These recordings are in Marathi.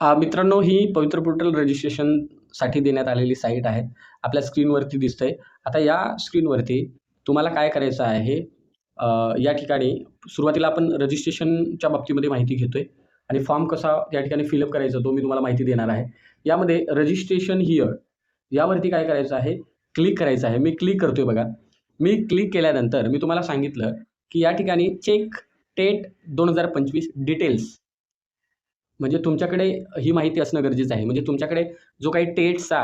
मित्रांनो ही पवित्र पोर्टल रजिस्ट्रेशनसाठी देण्यात आलेली साईट आहे. आपल्या स्क्रीनवरती दिसतंय. आता या स्क्रीनवरती तुम्हाला काय करायचं आहे या ठिकाणी सुरुवातीला आपण रजिस्ट्रेशनच्या बाबतीमध्ये माहिती घेतोय आणि फॉर्म कसा या ठिकाणी फिलअप करायचा तो मी तुम्हाला माहिती देणार आहे. यामध्ये रजिस्ट्रेशन हिअर यावरती काय करायचं आहे क्लिक करायचं आहे. मी क्लिक करतोय बघा. मी क्लिक केल्यानंतर मी तुम्हाला सांगितलं की या ठिकाणी चेक टेट दोन हजार पंचवीस डिटेल्स म्हणजे तुमच्याकडे ही माहिती असणं गरजेचं आहे. म्हणजे तुमच्याकडे जो काही टेटचा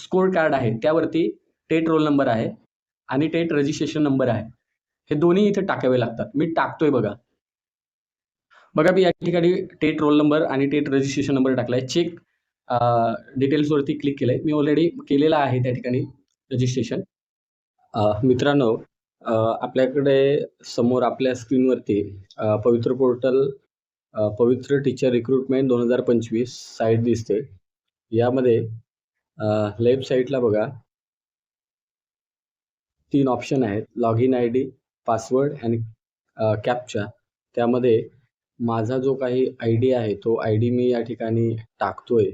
स्कोर कार्ड आहे त्यावरती टेट रोल नंबर आहे आणि टेट रजिस्ट्रेशन नंबर आहे. हे दोन्ही इथे टाकावे लागतात. मी टाकतोय बघा. बघा मी या ठिकाणी टेट रोल नंबर आणि टेट रजिस्ट्रेशन नंबर टाकला आहे चेक डिटेल्सवरती क्लिक केलं आहे मी ऑलरेडी केलेला आहे त्या ठिकाणी रजिस्ट्रेशन. मित्रांनो आपल्याकडे समोर आपल्या स्क्रीनवरती पवित्र पोर्टल पवित्र टीचर रिक्रुटमेंट दोन हजार पंचवीस साईट दिसते यामध्ये लेफ्ट साईडला बघा. तीन ऑप्शन आहेत. Log in I D password आणि कॅपचा त्यामध्ये माझा जो काही आय डी आहे तो आय डी मी या ठिकाणी टाकतोय.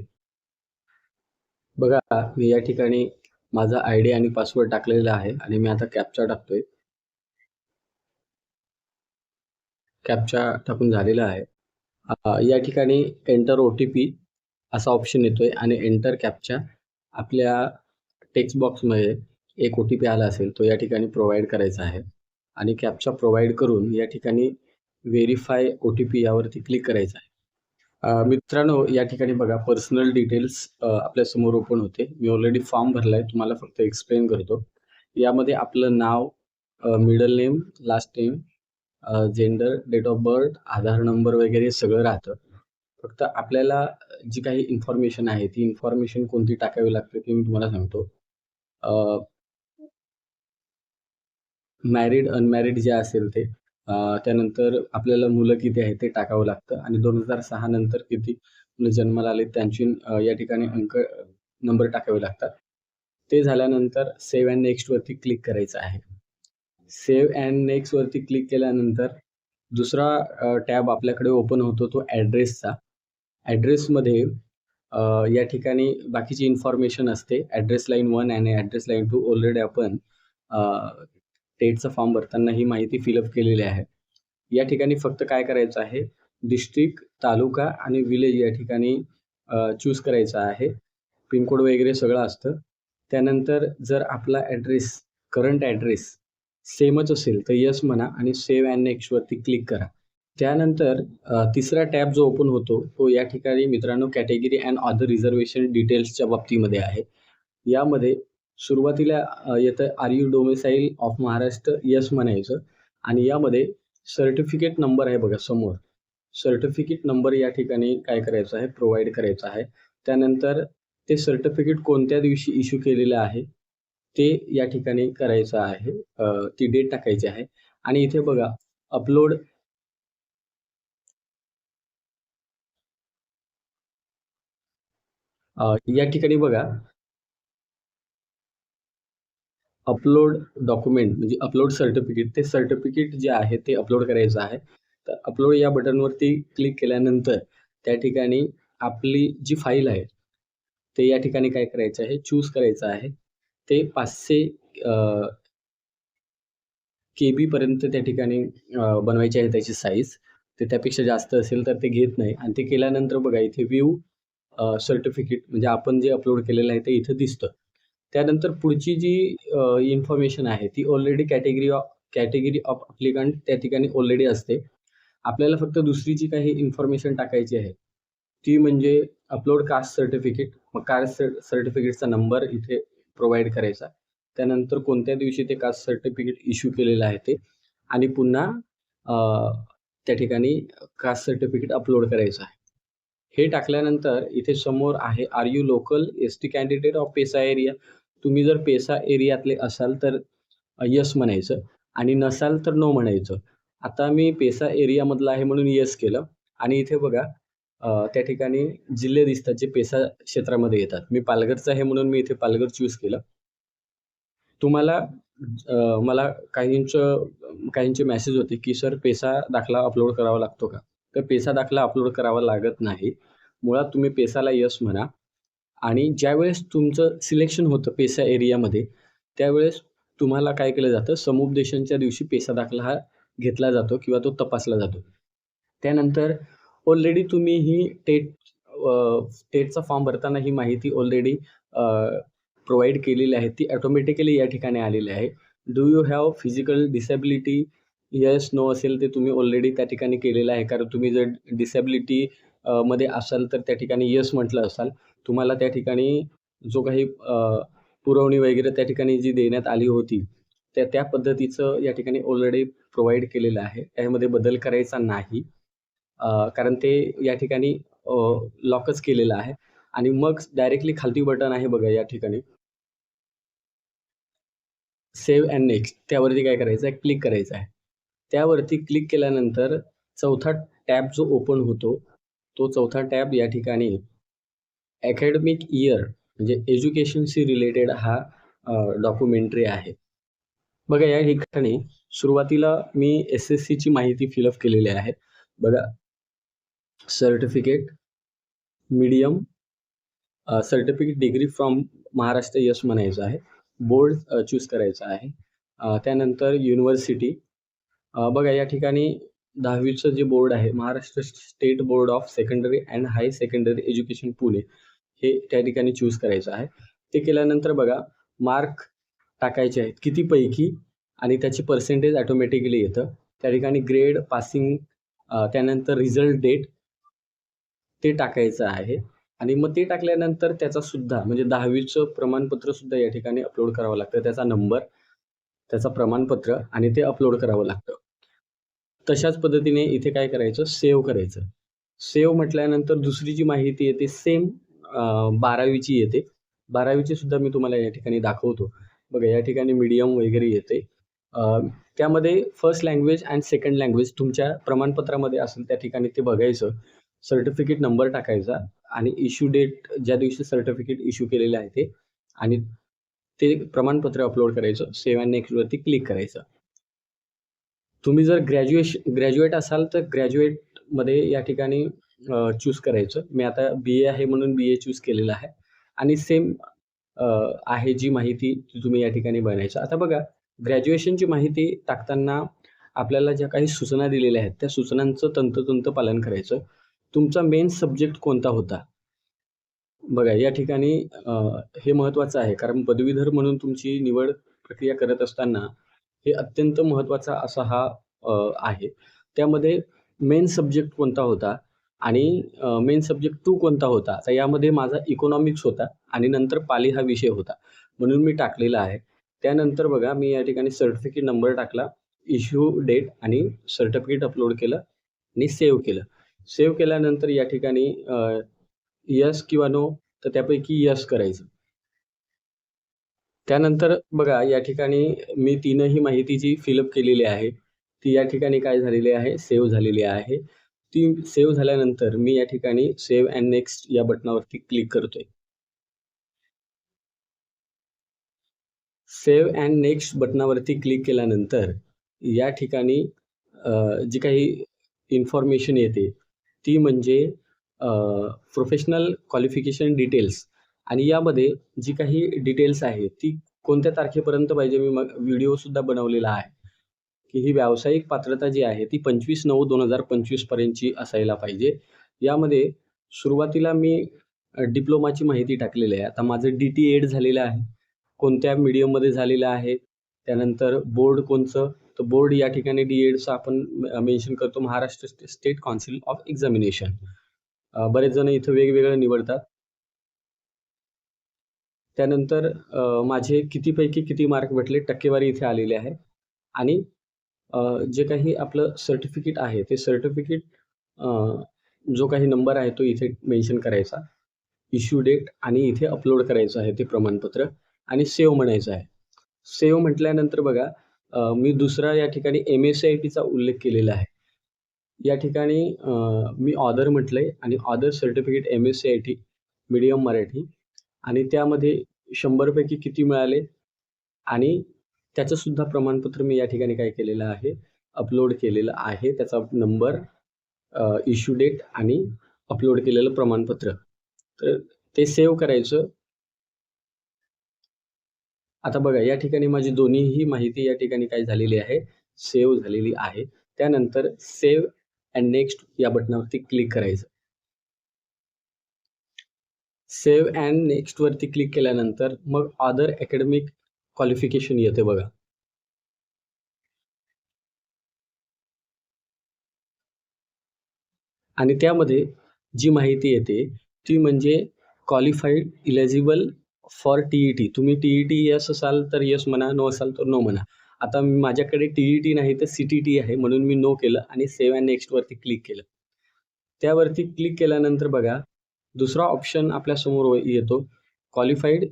बघा मी या ठिकाणी माझा आय डी आणि पासवर्ड टाकलेला आहे आणि मी आता कॅपचा टाकतोय. कॅपचा टाकून झालेला आहे. या ठिकाणी एंटर ओ टी पी असा ऑप्शन येतोय आणि एंटर कॅपच्या आपल्या टेक्स्ट बॉक्समध्ये एक ओ टी पी आला असेल तो या ठिकाणी प्रोव्हाइड करायचा आहे. आणि कॅपचा प्रोव्हाइड करून या ठिकाणी व्हेरीफाय ओ टी पी यावरती क्लिक करायचं आहे. मित्रांनो या ठिकाणी बघा पर्सनल डिटेल्स आपल्यासमोर ओपन होते. मी ऑलरेडी फॉर्म भरला आहे तुम्हाला फक्त एक्सप्लेन करतो. यामध्ये आपलं नाव middle name last name gender date of birth Aadhaar number वगैरे सगळं राहतं. फक्त आपल्याला जी काही इन्फॉर्मेशन आहे ती इन्फॉर्मेशन कोणती टाकावी लागते ते मी तुम्हाला सांगतो. मॅरिड अनमॅरिड जे असेल ते त्यानंतर आपल्याला मुलं किती आहेत ते टाकावं लागतं. आणि दोन हजार सहा नंतर किती मुलं जन्माला आले त्यांची या ठिकाणी अंक नंबर टाकावे लागतात. ते झाल्यानंतर सेव्ह अँड नेक्स्टवरती क्लिक करायचं आहे. सेव्ह अँड नेक्स्टवरती क्लिक केल्यानंतर दुसरा टॅब आपल्याकडे ओपन होतो तो ॲड्रेसचा ॲड्रेसमध्ये या ठिकाणी बाकीची इन्फॉर्मेशन असते. ॲड्रेस लाईन वन आणि ॲड्रेस लाईन टू ऑलरेडी आपण टेटचा फॉर्म भरताना ही माहिती फिलअप केलेली आहे. या ठिकाणी फक्त काय करायचं आहे? डिस्ट्रिक्ट तालुका आणि विलेज या ठिकाणी चूज करायचा आहे. पिनकोड वगैरे सगळं असतं. त्यानंतर जर आपला ॲड्रेस करंट ॲड्रेस सेमच असेल तर यस म्हणा आणि सेव्ह अँड नेक्स्टवरती क्लिक करा. त्यानंतर तिसरा टॅब जो ओपन होतो तो या ठिकाणी मित्रांनो कॅटेगरी अँड अदर रिझर्वेशन डिटेल्सच्या बाबतीमध्ये आहे. यामध्ये सुरुवातीला येतं are you domicile of Maharashtra yes म्हणायचं. आणि यामध्ये सर्टिफिकेट नंबर आहे बघा समोर. सर्टिफिकेट नंबर या ठिकाणी काय करायचं आहे? प्रोव्हाइड करायचं आहे. त्यानंतर ते सर्टिफिकेट कोणत्या दिवशी इश्यू केलेलं आहे? ते या ठिकाणी करायचं आहे. ती डेट टाकायची आहे. आणि इथे बघा अपलोड या ठिकाणी बघा. अपलोड डॉक्युमेंट म्हणजे अपलोड सर्टिफिकेट ते सर्टिफिकेट जे आहे ते अपलोड करायचं आहे. तर अपलोड या बटनवरती क्लिक केल्यानंतर त्या ठिकाणी आपली जी फाईल आहे ते या ठिकाणी काय करायचं आहे? चूज करायचं आहे. ते पाचशे के बीपर्यंत त्या ठिकाणी बनवायची आहे त्याची साईज ते त्यापेक्षा जास्त असेल तर ते घेत नाही. आणि ते केल्यानंतर बघा इथे व्ह्यू सर्टिफिकेट म्हणजे आपण जे अपलोड केलेलं आहे ते इथं दिसतं. त्यानंतर पुढची जी इन्फॉर्मेशन आहे ती already category of category of applicant त्या ठिकाणी ऑलरेडी असते. आपल्याला फक्त दुसरी जी काही इन्फॉर्मेशन टाकायची आहे. ती म्हणजे अपलोड कास्ट सर्टिफिकेट मग कास्ट सर्टिफिकेटचा नंबर इथे प्रोव्हाइड करायचा. त्यानंतर कोणत्या दिवशी ते कास्ट सर्टिफिकेट इश्यू केलेलं आहे ते आणि पुन्हा त्या ठिकाणी कास्ट सर्टिफिकेट अपलोड करायचं आहे. हे टाकल्यानंतर इथे समोर आहे are you local S T candidate of PESA area तुम्ही जर पेसा एरियातले असाल तर यस म्हणायचं आणि नसाल तर नो म्हणायचं. आता मी पेसा एरियामधला आहे म्हणून येस केलं आणि इथे बघा त्या ठिकाणी जिल्हे दिसतात जे पेसा क्षेत्रामध्ये येतात. मी पालघरचं आहे म्हणून मी इथे पालघर चूज केलं. तुम्हाला मला काहींचं काहींचे मेसेज होते की सर पेसा दाखला अपलोड करावा लागतो का? तर पेसा दाखला अपलोड करावा लागत नाही. मुळात तुम्ही पेसाला यस म्हणा. आणि ज्यावेळेस तुमचं सिलेक्शन होतं पेसा एरियामध्ये त्यावेळेस तुम्हाला काय केलं जातं? समुपदेशनच्या दिवशी पेसा दाखला हा घेतला जातो किंवा तो तपासला जातो. त्यानंतर ऑलरेडी तुम्ही ही टेट टेटचा फॉर्म भरताना ही माहिती ऑलरेडी प्रोव्हाइड केलेली आहे. ती ऑटोमॅटिकली या ठिकाणी आलेली आहे. Do you have physical disability yes no असेल ते तुम्ही ऑलरेडी त्या ठिकाणी केलेलं आहे. कारण तुम्ही जर डिसॅबिलिटी मध्ये असाल तर त्या ठिकाणी यस म्हटलं असाल तुम्हाला त्या ठिकाणी जो काही पुरवणी वगैरे त्या ठिकाणी जी देण्यात आली होती त्या त्या पद्धतीचं या ठिकाणी ऑलरेडी प्रोव्हाइड केलेलं आहे. त्यामध्ये बदल करायचा नाही. कारण ते या ठिकाणी लॉकच केलेलं आहे. आणि मग डायरेक्टली खालती बटन आहे बघा या ठिकाणी. सेव्ह अँड नेक्स्ट त्यावरती काय करायचं आहे? क्लिक करायचं आहे. त्यावरती क्लिक केल्यानंतर चौथा टॅब जो ओपन होतो तो चौथा टॅब या ठिकाणी अकॅडमिक इयर म्हणजे एज्युकेशनशी रिलेटेड हा डॉक्युमेंटरी आहे. बघा या ठिकाणी सुरुवातीला मी एस एस सीची माहिती फिलअप केलेली आहे. बघा certificate medium certificate degree from Maharashtra यश म्हणायचं आहे. बोर्ड चूज करायचं आहे. त्यानंतर युनिव्हर्सिटी बघा या ठिकाणी दहावीचं जे बोर्ड आहे Maharashtra state board of secondary and high secondary education Pune. हे त्या ठिकाणी चूज करायचं आहे. ते केल्यानंतर बघा मार्क टाकायचे आहेत कितीपैकी आणि त्याची पर्सेंटेज ॲटोमॅटिकली येतं. त्या ठिकाणी ग्रेड पासिंग त्यानंतर रिझल्ट डेट ते टाकायचं आहे. आणि मग ते टाकल्यानंतर त्याचा सुद्धा म्हणजे दहावीचं प्रमाणपत्र सुद्धा या ठिकाणी अपलोड करावं लागतं. त्याचा नंबर त्याचं प्रमाणपत्र आणि ते अपलोड करावं लागतं. तशाच पद्धतीने इथे काय करायचं? सेव्ह करायचं. सेव्ह म्हटल्यानंतर दुसरी जी माहिती येते सेम बारावीची येते. बारावीची सुद्धा मी तुम्हाला या ठिकाणी दाखवतो. बघा या ठिकाणी मीडियम वगैरे येते. त्यामध्ये first language and second language तुमच्या प्रमाणपत्रामध्ये असेल त्या ठिकाणी ते बघायचं. सर्टिफिकेट नंबर टाकायचा आणि इश्यू डेट ज्या दिवशी सर्टिफिकेट इश्यू केलेलं आहे ते आणि ते प्रमाणपत्र अपलोड करायचं सेव्ह अँड नेक्स्टवरती क्लिक करायचं. तुम्ही जर ग्रॅज्युएशन ग्रॅज्युएट असाल तर ग्रॅज्युएटमध्ये या ठिकाणी चूज करायचं. मी आता बी ए आहे म्हणून बी ए चूज केलेलं आहे. आणि सेम आहे जी माहिती ती तुम्ही या ठिकाणी बनायचं. आता बघा ग्रॅज्युएशनची माहिती टाकताना आपल्याला ज्या काही सूचना दिलेल्या आहेत त्या सूचनांचं तंतोतंत पालन करायचं. तुमचा मेन सब्जेक्ट कोणता होता? बघा या ठिकाणी हे महत्त्वाचं आहे. कारण पदवीधर म्हणून तुमची निवड प्रक्रिया करत असताना हे अत्यंत महत्त्वाचा असा हा आहे. त्यामध्ये मेन सब्जेक्ट कोणता होता आणि मेन सब्जेक्ट टू कोणता होता? तर यामध्ये माझा इकॉनॉमिक्स होता आणि नंतर पाली हा विषय होता. म्हणून मी टाकलेला आहे. त्यानंतर बघा मी या ठिकाणी सर्टिफिकेट नंबर टाकला इश्यू डेट आणि सर्टिफिकेट अपलोड केलं आणि सेव्ह केलं. सेव्ह केल्यानंतर या ठिकाणी यस किंवा नो तर त्यापैकी यस करायचं. त्यानंतर बघा या ठिकाणी मी तीनही माहिती जी फिलअप केलेली आहे. ती या ठिकाणी काय झालेली आहे? सेव्ह झालेली आहे. ती सेव्ह झाल्यानंतर मी या ठिकाणी सेव्ह अँड नेक्स्ट या बटनावरती क्लिक करतोय. सेव्ह अँड नेक्स्ट बटनावरती क्लिक केल्यानंतर या ठिकाणी जी काही इन्फॉर्मेशन येते ती म्हणजे प्रोफेशनल क्वालिफिकेशन डिटेल्स आणि यामध्ये जी काही डिटेल्स आहे ती कोणत्या तारखेपर्यंत पाहिजे? मी मग व्हिडिओसुद्धा बनवलेला आहे. की ही व्यावसायिक पात्रता जी आहे ती पंचवीस नऊ दोन हजार पंचवीसपर्यंतची असायला पाहिजे. यामध्ये सुरुवातीला मी डिप्लोमाची माहिती टाकलेली आहे. आता माझं डी टी एड झालेलं आहे. कोणत्या मीडियममध्ये झालेलं आहे. त्यानंतर बोर्ड कोणचं तर बोर्ड या ठिकाणी डी एडचा आपण मेन्शन करतो. Maharashtra state council of examination बरेच जण इथं वेगवेगळं निवडतात. त्यानंतर माझे कितीपैकी किती मार्क भेटले टक्केवारी इथे आलेली आहे. आणि जे काही आपलं सर्टिफिकेट आहे ते सर्टिफिकेट जो काही नंबर आहे तो इथे मेन्शन करायचा. इश्यू डेट आणि इथे अपलोड करायचं आहे ते प्रमाणपत्र. आणि सेव्ह म्हणायचं आहे. सेव्ह म्हटल्यानंतर बघा मी दुसरा या ठिकाणी एम एस सी आय टीचा उल्लेख केलेला आहे. या ठिकाणी मी ऑदर म्हटलं आहे आणि other certificate M S C I T medium Marathi आणि त्यामध्ये शंभरपैकी किती मिळाले आणि त्याचंसुद्धा प्रमाणपत्र मी या ठिकाणी काय केलेलं आहे अपलोड केलेलं आहे. त्याचा नंबर इश्यू डेट आणि अपलोड केलेलं प्रमाणपत्र. तर ते सेव्ह करायचं आता बघा या ठिकाणी माझी दोन्हीही माहिती या ठिकाणी काय झालेली आहे सेव्ह झालेली आहे. त्यानंतर सेव्ह अँड नेक्स्ट या बटनावरती क्लिक करायचं. सेव्ह अँड नेक्स्ट वरती क्लिक केल्यानंतर मग अदर अकॅडमिक क्वालिफिकेशन येते बघा. आणि त्यामध्ये जी माहिती येते ती म्हणजे qualified eligible for T E T तुम्ही टी ई टी यस असाल तर यस म्हणा नो असाल तर नो म्हणा. आता माझ्याकडे टी ई टी नाही तर सी टी टी आहे म्हणून मी नो केलं आणि सेव्ह अँड नेक्स्टवरती क्लिक केलं. त्यावरती क्लिक केल्यानंतर बघा दुसरा ऑप्शन आपल्यासमोर येतो. Qualified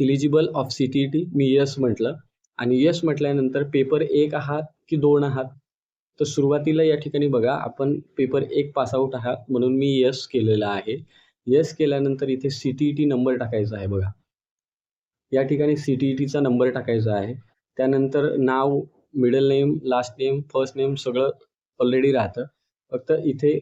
eligible of C T T me yes म्हटलं आणि यस म्हटल्यानंतर पेपर एक आहात की दोन आहात? तर सुरुवातीला या ठिकाणी बघा आपण पेपर एक पासआउट आहात म्हणून मी यस केलेला आहे. यस केल्यानंतर इथे C T E T number टाकायचा आहे बघा. या ठिकाणी सी टी ई टीचा नंबर टाकायचा आहे. त्यानंतर नाव middle name last name first name सगळं ऑलरेडी राहतं. फक्त इथे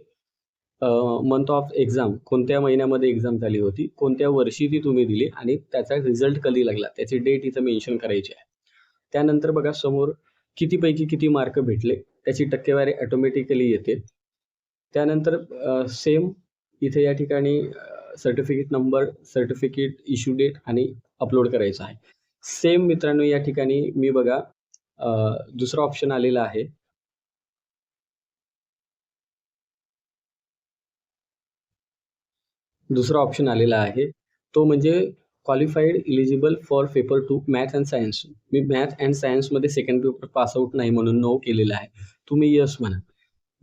मंथ ऑफ एक्झाम कोणत्या महिन्यामध्ये एक्झाम झाली होती कोणत्या वर्षी ती तुम्ही दिली आणि त्याचा रिझल्ट कधी लागला त्याची डेट इथं मेन्शन करायची आहे. त्यानंतर बघा समोर कितीपैकी किती मार्क भेटले त्याची टक्केवारी ऑटोमॅटिकली येते. त्यानंतर सेम इथे या ठिकाणी certificate number certificate issue date आणि अपलोड करायचं आहे. सेम मित्रांनो या ठिकाणी मी बघा दुसरा ऑप्शन आलेला आहे. दुसरा ऑप्शन आलेला आहे. तो म्हणजे qualified eligible for paper two math and science me math and सायन्समध्ये सेकंड पेपर पासआउट नाही म्हणून नो केलेला आहे. तुम्ही यस म्हणा.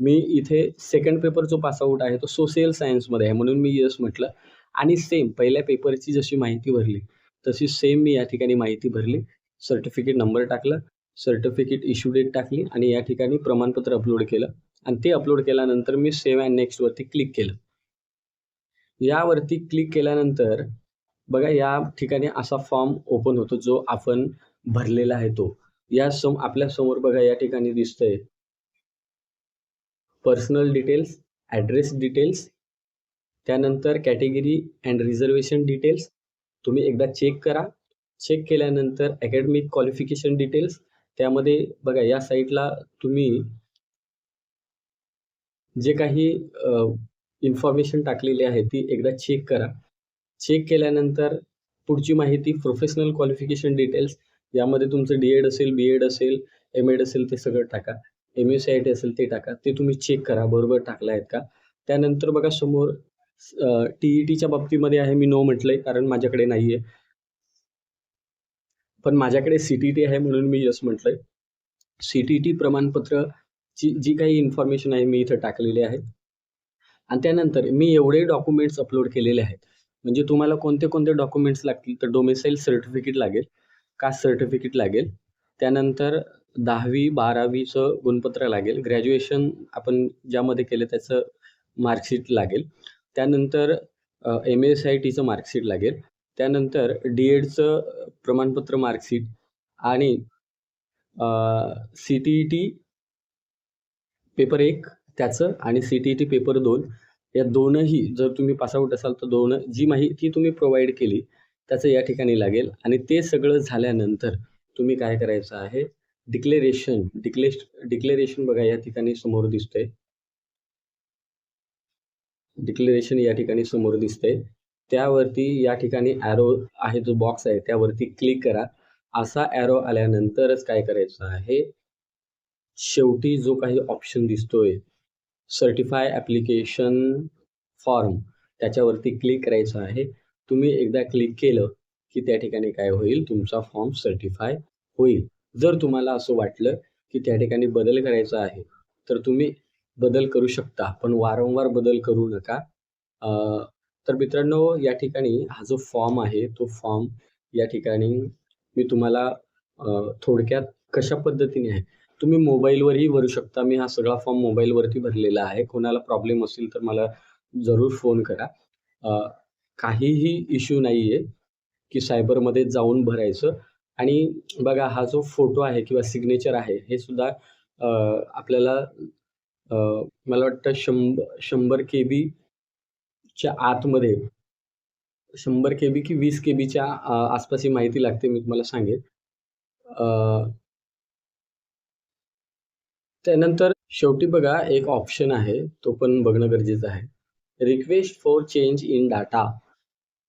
मी इथे सेकंड पेपर जो पासआउट आहे तो सोशल सायन्समध्ये आहे म्हणून मी यस म्हटलं. आणि सेम पहिल्या पेपरची जशी माहिती भरली तशी सेम मी या ठिकाणी माहिती भरली. सर्टिफिकेट नंबर टाकला सर्टिफिकेट इश्यू डेट टाकली आणि या ठिकाणी प्रमाणपत्र अपलोड केलं. आणि ते अपलोड केल्यानंतर मी सेव्ह अँड नेक्स्टवरती क्लिक केलं. यावरती क्लिक केल्यानंतर बघा या ठिकाणी असा फॉर्म ओपन होतो जो आपण भरलेला आहे तो. या सम आपल्यासमोर बघा या ठिकाणी दिसतंय. पर्सनल डिटेल्स ॲड्रेस डिटेल्स त्यानंतर कॅटेगरी अँड रिझर्वेशन डिटेल्स तुम्ही एकदा चेक करा. चेक केल्यानंतर अकॅडमिक क्वालिफिकेशन डिटेल्स त्यामध्ये बघा या साईटला तुम्ही जे काही इन्फॉर्मेशन टाकलेली आहे ती एकदा चेक करा. चेक केल्यानंतर पुढची माहिती प्रोफेशनल क्वालिफिकेशन डिटेल्स यामध्ये तुमचं डी एड असेल बी एड असेल एम एड असेल ते सगळं टाका. M S C I T असेल ते टाका. ते तुम्ही चेक करा. बरोबर टाकलं आहेत का? त्यानंतर बघा समोर टी ई टीच्या बाबतीमध्ये आहे मी नो म्हटलंय कारण माझ्याकडे नाही आहे पण माझ्याकडे सी टी टी आहे म्हणून मी यस म्हटलंय. सी टी टी प्रमाणपत्रची जी काही इन्फॉर्मेशन आहे मी इथं टाकलेली आहे. आणि त्यानंतर मी एवढे डॉक्युमेंट्स अपलोड केलेले आहेत. म्हणजे तुम्हाला कोणते कोणते डॉक्युमेंट्स लागतील? तर डोमेसाईल सर्टिफिकेट लागेल. कास्ट सर्टिफिकेट लागेल. त्यानंतर दहावी बारावीचं गुणपत्र लागेल. ग्रॅज्युएशन आपण ज्यामध्ये केलं त्याचं मार्कशीट लागेल. त्यानंतर एम एस आय टीचं मार्कशीट लागेल. त्यानंतर डी एडचं प्रमाणपत्र मार्कशीट आणि C T E T paper एक त्याचं आणि C T E T paper दोन. या दोनही जर तुम्ही पासआउट असाल तर दोन जी माहिती तुम्ही प्रोव्हाइड केली त्याचं या ठिकाणी लागेल. आणि ते सगळं झाल्यानंतर तुम्ही काय करायचं आहे? डिक्लेरेशन डिक्लेश डिक्लेरेशन बघा या ठिकाणी समोर दिसतंय. डिक्लेरेशन या ठिकाणी समोर दिसतंय. त्यावरती या ठिकाणी ॲरो आहे जो बॉक्स आहे त्यावरती क्लिक करा. असा ॲरो आल्यानंतरच काय करायचं आहे? शेवटी जो काही ऑप्शन दिसतोय सर्टिफाय ॲप्लिकेशन फॉर्म त्याच्यावरती क्लिक करायचं आहे. तुम्ही एकदा क्लिक केलं की त्या ठिकाणी काय होईल? तुमचा फॉर्म सर्टिफाय होईल. जर तुम्हाला असं वाटलं की त्या ठिकाणी बदल करायचा आहे तर तुम्ही बदल करू शकता पण वारंवार बदल करू नका. तर मित्रांनो या ठिकाणी हा जो फॉर्म आहे तो फॉर्म या ठिकाणी मी तुम्हाला थोडक्यात कशा पद्धतीने आहे? तुम्ही मोबाईलवरही भरू शकता. मी हा सगळा फॉर्म मोबाईलवरती भरलेला आहे. कोणाला प्रॉब्लेम असेल तर मला जरूर फोन करा. काहीही इश्यू नाही आहे की सायबरमध्ये जाऊन भरायचं. आणि बघा हा जो फोटो आहे किंवा सिग्नेचर आहे हे सुद्धा आपल्याला मला वाटतं शंभ शंभर के बीच्या आतमध्ये शंभर के बी की वीस के बीच्या आसपास ही माहिती लागते मी तुम्हाला सांगेन. त्यानंतर शेवटी बघा एक ऑप्शन आहे तो पण बघणं गरजेचं आहे. Request for change in data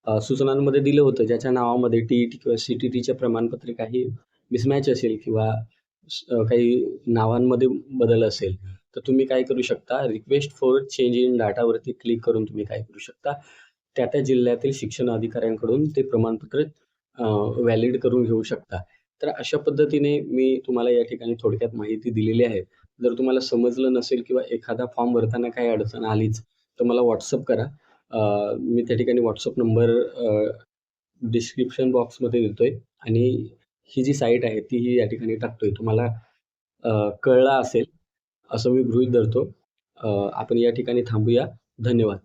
सूचनांमध्ये दिलं होतं ज्याच्या नावामध्ये टी ई टी किंवा सी टी टीच्या प्रमाणपत्रे काही मिसमॅच असेल किंवा काही नावांमध्ये बदल असेल तर तुम्ही काय करू शकता? रिक्वेस्ट फॉर चेंज इन डाटावरती क्लिक करून तुम्ही काय करू शकता? त्या त्या जिल्ह्यातील शिक्षण अधिकाऱ्यांकडून ते प्रमाणपत्र व्हॅलिड करून घेऊ शकता. तर अशा पद्धतीने मी तुम्हाला या ठिकाणी थोडक्यात माहिती दिलेली आहे. जर तुम्हाला समजलं नसेल किंवा एखादा फॉर्म भरताना काही अडचण आलीच तर मला व्हॉट्सअप करा. मी त्या ठिकाणी व्हॉट्सअप नंबर डिस्क्रिप्शन बॉक्समध्ये देतोय. आणि ही जी साईट आहे तीही या ठिकाणी टाकतोय. तुम्हाला कळला असेल असं मी गृहीत धरतो. आपण या ठिकाणी थांबूया. धन्यवाद.